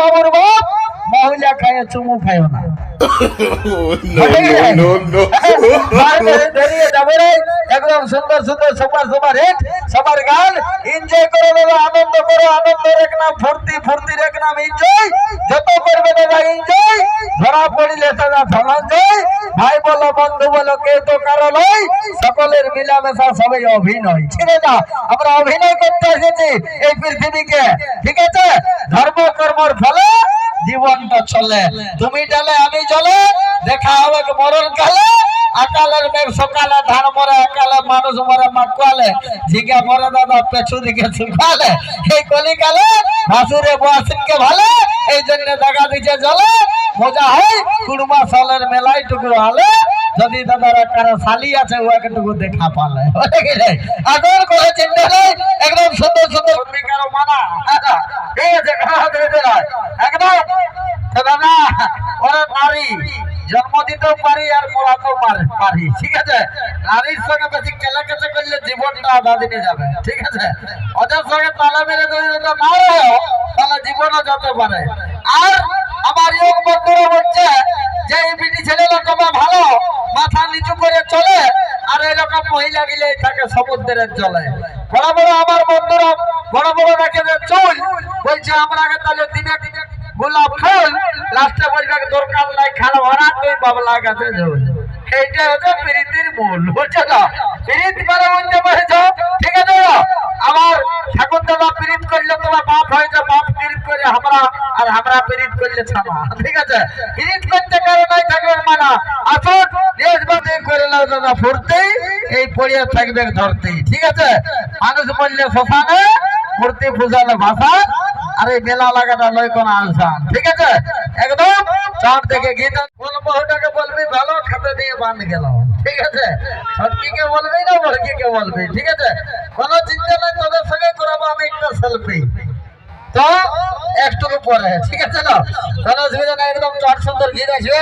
বাবুর বাপ মহিলা খায় চুমু খায় না। No, no, no, বাইরে no. বেরিয়ে যাবে রে একদম সুন্দর সুন্দর সুপার সুপার হিট সবার গান। এনজয় করে দাদা আনন্দ করো আনন্দ রেখ নাম ফুর্তি ফুর্তি রেখ নাম এনজয় যত করবে দাদা এনজয় ধরা পড়িলে দাদা ধনঞ্জয় ভাই বলো বন্ধু বলো কে তো কারও নয় সকলের মিলামেশা সবাই অভিনয়। ছেড়ে না আমরা অভিনয় করতে এসেছি এই পৃথিবীকে। ঠিক আছে? ধর্ম কর্মর ফলে জীবনটা চলে। তুমি ডালে আমি চলে, দেখা হবে মরণ কালে? আকালের মেঘ সকালে ধান মরে আকালে মানুষ মরে মাকুয়ালে ঝিকে মরে দাদা, পেছু দিকে শুকালে এই কলিকালে ভাসুরে বসিনকে ভালে, এই জন্য দেখা দিচ্ছে জলে। মজা হয়, কুড়মা সালের মেলায় টুকরো হালে যদি দাদারা কারও শালি আছে ওকে টুকু দেখা পালে। হয়ে আদর করে চিন্তা নেই, একদম সুন্দর সুন্দর। মানা? ঠিক আছে? খারাপ দিতে একদম। তো ওদের সঙ্গে তালা মেরে না তাহলে জীবনও যেতে পারে। আর আমার ইয়োগ বন্ধুরা বলছে যে, এই বিটি ছেলেরা তোমার ভালো, মাথা নিচু করে চলে, আর এরকম মহিলা গিলে থাকে সমুদ্রের চলে বড় বড় আমার বন্ধুরা, বড় বড় রাখে চুল, বলছে, আমরা আগে তাহলে দিনে দিনে গোলাপ ফুল দরকার নাই খারাপ হারা তুই বাবলা ঝোল এইটা হচ্ছে প্রীতির মূল, বুঝছ প্রীত মানে ঠিক আছে আমার ঠাকুর দাদা প্রীত করলে তোমার বাপ হয়েছে বাপ প্রীত করে আমরা, আর আমরা প্রীত করলে ছামা ঠিক আছে? প্রীত করতে কারও নাই, থাকবে মানা। আসুন দেশবাসী করে নাও দাদা ফুরতেই এই পড়িয়া থাকবে ধরতেই। ঠিক আছে? মানুষ বললে, শ্মশানে, মূর্তি পূজালে ভাষা আর মেলা লাগাটা লয় কোন আলসান ঠিক আছে? একদম চাঁদ থেকে গীত কোন বহুটাকে বলবি ভালো, খাতে দিয়ে বান্ধ গেল, ঠিক আছে? সত্যিকে বলবি না বড়কিকে বলবি, ঠিক আছে? কোনো চিন্তা নাই, তোদের সঙ্গে করাবো আমি একটা সেলফি তো একটু পরে, ঠিক আছে না নাই, একদম চট সুন্দর গীত আসবে।